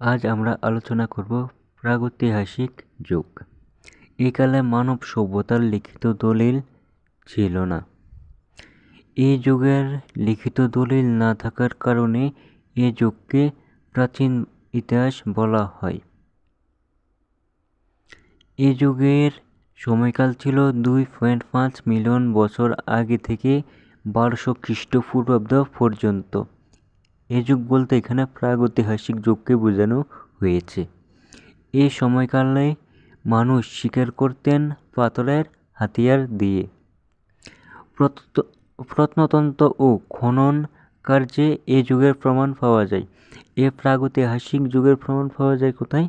আজ আমরা আলোচনা করব প্রাগৈতিহাসিক যুগ। এই কালে মানব সভ্যতার লিখিত দলিল ছিল না। এই যুগের লিখিত দলিল না থাকার কারণে এ যুগকে প্রাচীন ইতিহাস বলা হয়। এ যুগের সময়কাল ছিল দুই পয়েন্ট পাঁচ মিলিয়ন বছর আগে থেকে বারোশো খ্রিস্টপূর্বাব্দ পর্যন্ত। এ যুগ বলতে এখানে প্রাগৈতিহাসিক যুগকে বোঝানো হয়েছে। এই সময়কালে মানুষ শিকার করতেন পাথরের হাতিয়ার দিয়ে। প্রত্নতন্ত্র ও খনন কার্যে এ যুগের প্রমাণ পাওয়া যায়। এ প্রাগৈতিহাসিক যুগের প্রমাণ পাওয়া যায় কোথায়?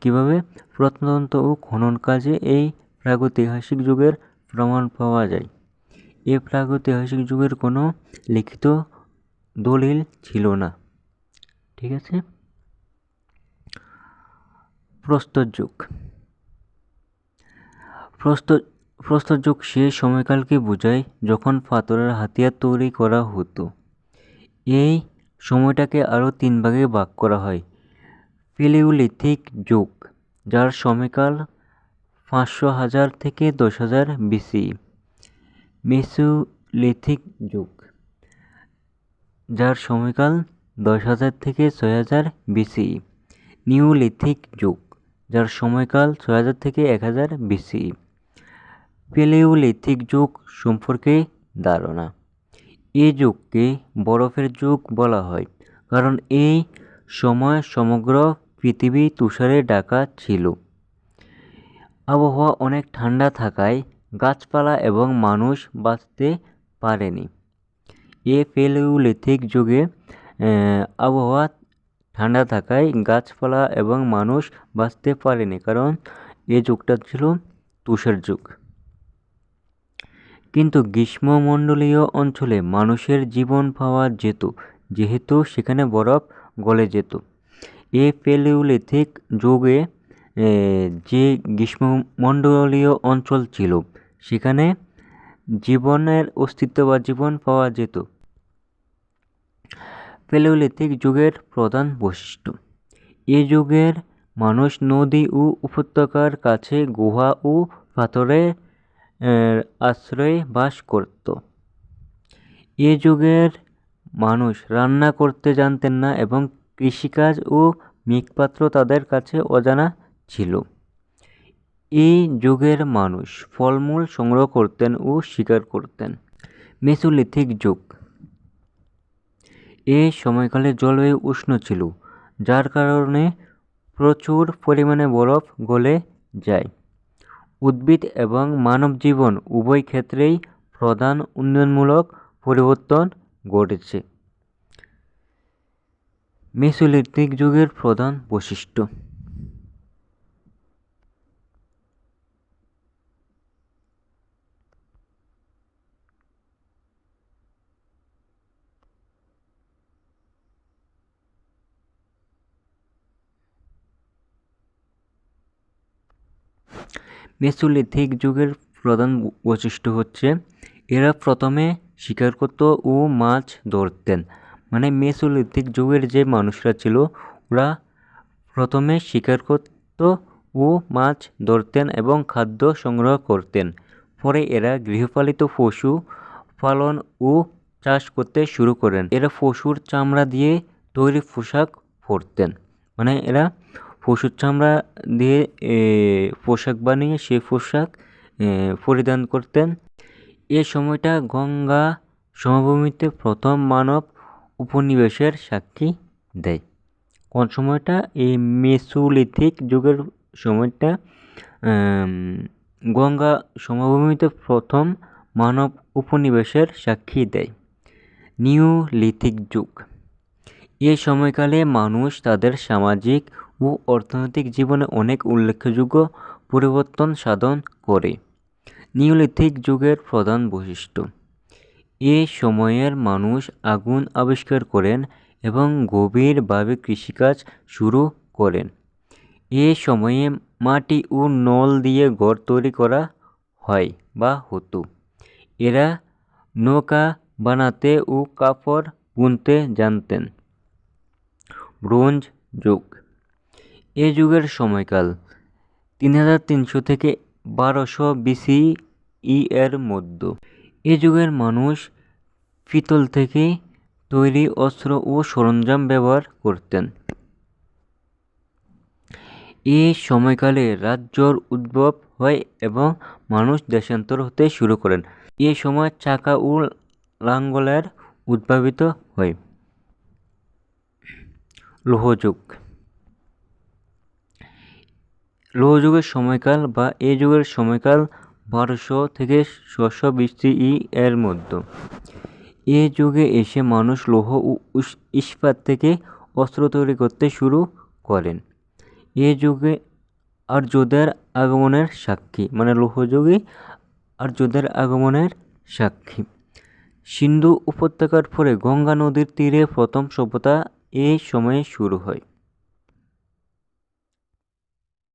কীভাবে? প্রত্নতন্ত্র ও খনন কাজে এই প্রাগৈতিহাসিক যুগের প্রমাণ পাওয়া যায়। এ প্রাগৈতিহাসিক যুগের কোনো লিখিত দলিল ছিল না। ঠিক আছে? প্রস্তর যুগ। প্রস্তর প্রস্তর যুগ সে সময়কালকে বোঝায় যখন পাথরের হাতিয়ার তৈরি করা হতো। এই সময়টাকে আরও তিন ভাগে ভাগ করা হয়। পেলিওলিথিক যুগ, যার সময়কাল পাঁচশো হাজার থেকে দশ হাজার বিসি মেসোলিথিক যুগ যার সময়কাল দশ হাজার থেকে ছয় হাজার বিসি নিউলিথিক যুগ, যার সময়কাল ছয় হাজার থেকে এক হাজার বিসি। পেলেওলিথিক যুগ সম্পর্কে ধারণা। এই যুগকে বরফের যুগ বলা হয়, কারণ এই সময় সমগ্র পৃথিবী তুষারে ঢাকা ছিল। আবহাওয়া অনেক ঠান্ডা থাকায় গাছপালা এবং মানুষ বাঁচতে পারেনি। এ পেলিওলিথিক যুগে আবহাওয়া ঠান্ডা থাকায় গাছপালা এবং মানুষ বাঁচতে পারেনি কারণ এ যুগটা ছিল তুষার যুগ কিন্তু গ্রীষ্মমণ্ডলীয় অঞ্চলে মানুষের জীবন পাওয়া যেত যেহেতু সেখানে বরফ গলে যেত এ পেলিওলিথিক যুগে যে গ্রীষ্মমণ্ডলীয় অঞ্চল ছিল সেখানে জীবনের অস্তিত্ব বা জীবন পাওয়া যেত পেলিওলিথিক যুগের প্রধান বৈশিষ্ট্য। এ যুগের মানুষ নদী ও উপত্যকার কাছে গুহা ও পাথরে আশ্রয়ে বাস করত। এ যুগের মানুষ রান্না করতে জানতেন না এবং কৃষিকাজ ও মৃৎপাত্র তাদের কাছে অজানা ছিল। এই যুগের মানুষ ফলমূল সংগ্রহ করতেন ও শিকার করতেন। মেসোলিথিক যুগ। এই সময়কালে জলবায়ু উষ্ণ ছিল, যার কারণে প্রচুর পরিমাণে বরফ গলে যায়। উদ্ভিদ এবং মানব জীবন উভয় ক্ষেত্রেই প্রধান উন্নয়নমূলক পরিবর্তন ঘটেছে। মেসোলিথিক যুগের প্রধান বৈশিষ্ট্য। মেসোলিথিক যুগের প্রধান বৈশিষ্ট্য হচ্ছে এরা প্রথমে শিকার করত ও মাছ ধরতেন। মানে মেসোলিথিক যুগের যে মানুষরা ছিল, ওরা প্রথমে শিকার করত ও মাছ ধরতেন এবং খাদ্য সংগ্রহ করতেন। পরে এরা গৃহপালিত পশু পালন ও চাষ করতে শুরু করেন। এরা পশুর চামড়া দিয়ে তৈরি পোশাক পরতেন। মানে এরা পশুর চামড়া দিয়ে পোশাক বানিয়ে সেই পোশাক পরিধান করতেন। এ সময়টা গঙ্গা সমভূমিতে প্রথম মানব উপনিবেশের সাক্ষী দেয়। কোন সময়টা? এই মেসোলিথিক যুগের সময়টা গঙ্গা সমভূমিতে প্রথম মানব উপনিবেশের সাক্ষী দেয়। নিউলিথিক যুগ। এ সময়কালে মানুষ তাদের সামাজিক ও অর্থনৈতিক জীবনে অনেক উল্লেখযোগ্য পরিবর্তন সাধন করে। নিওলিথিক যুগের প্রধান বৈশিষ্ট্য। এ সময়ের মানুষ আগুন আবিষ্কার করেন এবং গভীরভাবে কৃষিকাজ শুরু করেন। এ সময়ে মাটি ও নল দিয়ে ঘর তৈরি করা হয় বা হতো। এরা নৌকা বানাতে ও কাপড় বুনতে জানতেন। ব্রোঞ্জ যুগ। এ যুগের সময়কাল, তিন হাজার তিনশো থেকে বারোশো বিসি ই এর মধ্য। এ যুগের মানুষ পিতল থেকে তৈরি অস্ত্র ও সরঞ্জাম ব্যবহার করতেন। এই সময়কালে রাজ্যর উদ্ভব হয় এবং মানুষ দেশান্তর হতে শুরু করেন। এ সময় চাকা ও লাঙ্গলের উদ্ভাবিত হয়। লোহযুগ লোহযুগের সময়কাল বা এ যুগের সময়কাল বারোশো থেকে ছশো বিসি ই এর মধ্যে। এ যুগে এসে মানুষ লৌহ ও ইস্পাত থেকে অস্ত্র তৈরি করতে শুরু করেন। এ যুগে আর আর্যদের আগমনের সাক্ষী মানে লৌহ লৌহযুগে আর্যদের আগমনের সাক্ষী। সিন্ধু উপত্যকার পরে গঙ্গা নদীর তীরে প্রথম সভ্যতা এই সময়ে শুরু হয়।